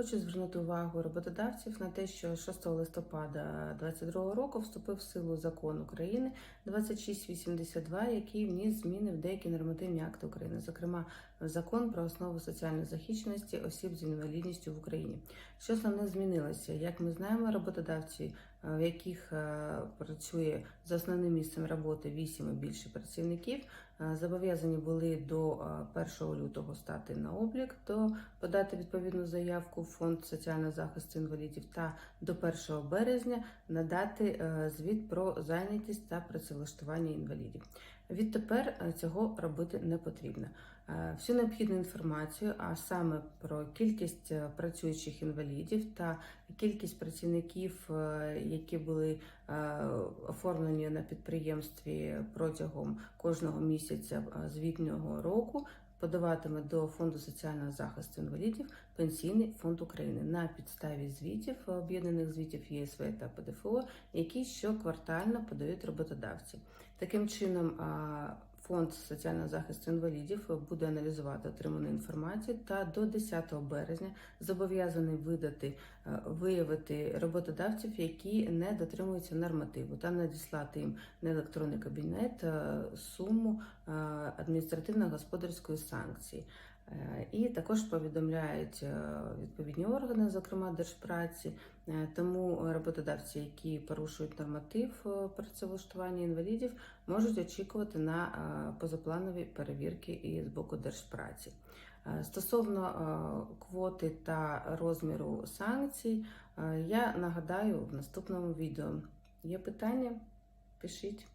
Хочу звернути увагу роботодавців на те, що 6 листопада 2022 року вступив в силу закон України 2682, який вніс зміни в деякі нормативні акти України, зокрема в закон про основу соціальної захищеності осіб з інвалідністю в Україні. Що саме змінилося? Як ми знаємо, роботодавці, е, в яких е, працює за основним місцем роботи 8 і більше працівників, зобов'язані були до е, 1 лютого стати на облік, то подати відповідну заявку в фонд соціального захисту інвалідів та до 1 березня надати е, звіт про зайнятість та працевлаштування інвалідів. Відтепер е, цього робити не потрібно. Е, Всю необхідну інформацію, а саме про кількість е, працюючих інвалідів та кількість працівників, е, які були е, оформлені на підприємстві протягом кожного місяця е, звітнього року, подаватиме до Фонду соціального захисту інвалідів Пенсійний фонд України на підставі звітів, об'єднаних звітів ЄСВ та ПДФО, які щоквартально подають роботодавці. Таким чином, Фонд соціального захисту інвалідів буде аналізувати отриману інформацію та до 10 березня зобов'язаний видати е, виявити роботодавців, які не дотримуються нормативу, та надіслати їм на електронний кабінет е, суму е, адміністративно-господарської санкції. Е, І також повідомляють е, відповідні органи, зокрема Держпраці. Е, Тому роботодавці, які порушують норматив працевлаштування інвалідів, можуть очікувати на позапланові перевірки і з боку Держпраці. Стосовно квоти та розміру санкцій, я нагадаю в наступному відео. Є питання? Пишіть.